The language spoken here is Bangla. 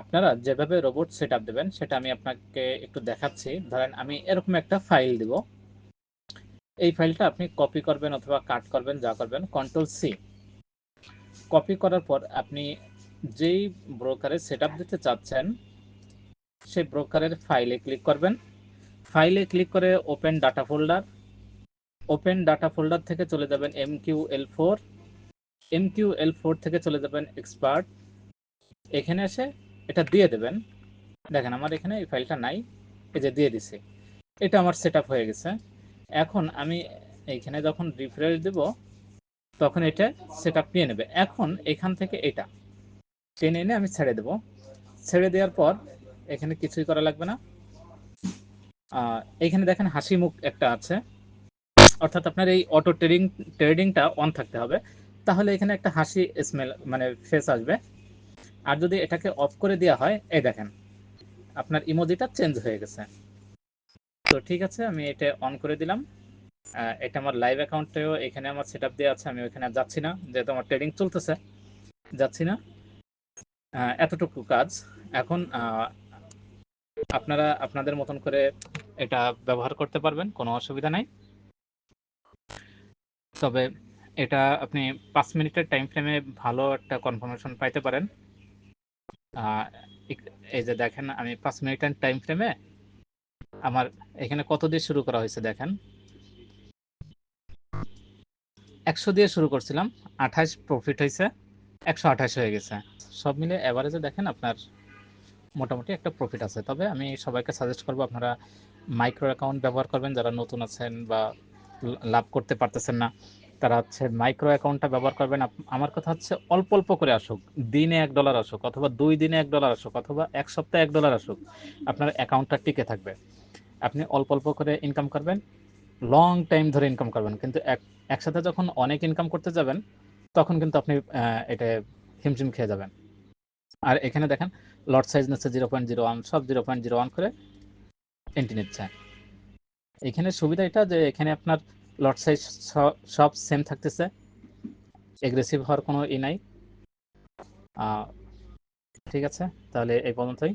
আপনারা যেভাবে রোবট সেট আপ দেবেন, সেটা আমি আপনাকে একটু দেখাচ্ছি। ধরেন আমি এরকম একটা ফাইল দিব। এই ফাইলটা আপনি কপি করবেন অথবা কাট করবেন, যা করবেন কন্ট্রোল সি কপি করার পর আপনি যেই ব্রোকারে সেট দিতে চাচ্ছেন, সেই ব্রোকারের ফাইলে ক্লিক করবেন। ফাইলে ক্লিক করে open data folder open data folder থেকে চলে যাবেন M Q L four M Q L four থেকে চলে যাবেন এক্সপার্ট এখানে এসে এটা দিয়ে দেবেন। দেখেন আমার এখানে এই ফাইলটা নাই এই যে দিয়ে দিছি। এটা আমার সেট হয়ে গেছে। এখন আমি এইখানে যখন রিফ্রেশ দেব তখন এটা সেট নিয়ে নেবে। এখন এখান থেকে এটা টেনে এনে আমি ছেড়ে দেব। ছেড়ে দেওয়ার পর এখানে কিছুই করা লাগবে না। আহ, এইখানে দেখেন হাসি মুখ একটা আছে। অর্থাৎ আপনার এই অটো ট্রেডিং ট্রেডিংটা অন থাকতে হবে। তাহলে এখানে একটা হাসি স্মেল মানে ফেস আসবে। আর যদি এটাকে অফ করে দেওয়া হয়, এই দেখেন, আপনার ইমোজিটা চেঞ্জ হয়ে গেছে। তো ঠিক আছে, আমি এটা অন করে দিলাম। এটা আমার লাইভ অ্যাকাউন্টেও এখানে আমার সেট আপ দেওয়া আছে, আমি ওইখানে যাচ্ছি না, যেহেতু আমার ট্রেডিং চলতেছে। যাচ্ছি না। এতটুকু কাজ। এখন আপনারা আপনাদের মতন করে এটা ব্যবহার করতে পারবেন, কোনো অসুবিধা নাই। তবে এটা আপনি পাঁচ মিনিটের টাইম ফ্রেমে ভালো একটা কনফার্মেশন পাইতে পারেন। এই যে দেখেন, আমি পাঁচ মিনিটের টাইম ফ্রেমে আমার এখানে কত দিয়ে শুরু করা হয়েছে দেখেন। একশো দিয়ে শুরু করছিলাম, আঠাশ প্রফিট হয়েছে, একশো আঠাশ হয়ে গেছে। সব মিলে অ্যাভারেজে দেখেন আপনার মোটামুটি একটা প্রফিট আছে। তবে আমি সবাইকে সাজেস্ট করব আপনারা মাইক্রো অ্যাকাউন্ট ব্যবহার করবেন, যারা নতুন আছেন বা লাভ করতে পারতেছেন না। তারা হচ্ছে মাইক্রো অ্যাকাউন্টটা ব্যবহার করবেন। আমার কথা হচ্ছে অল্প অল্প করে আসুক। দিনে এক ডলার আসুক অথবা দুই দিনে এক ডলার আসুক অথবা এক সপ্তাহে এক ডলার আসুক, আপনার অ্যাকাউন্টটা টিকে থাকবে। আপনি অল্প অল্প করে ইনকাম করবেন লং টাইম ধরে ইনকাম করবেন। কিন্তু এক, একসাথে যখন অনেক ইনকাম করতে যাবেন, তখন কিন্তু আপনি এটা হিমশিম খেয়ে যাবেন। আর এখানে দেখেন লট সাইজ নিচ্ছে জিরো পয়েন্ট জিরো ওয়ান সব জিরো পয়েন্ট জিরো ওয়ান করে এন্ট্রি নিচ্ছে। এখানে সুবিধা এটা যে এখানে আপনার লট সাইজ সব সেম থাকতেছে। এগ্রেসিভ হওয়ার কোনো ই নাই। ঠিক আছে, তাহলে এই পর্যন্তই।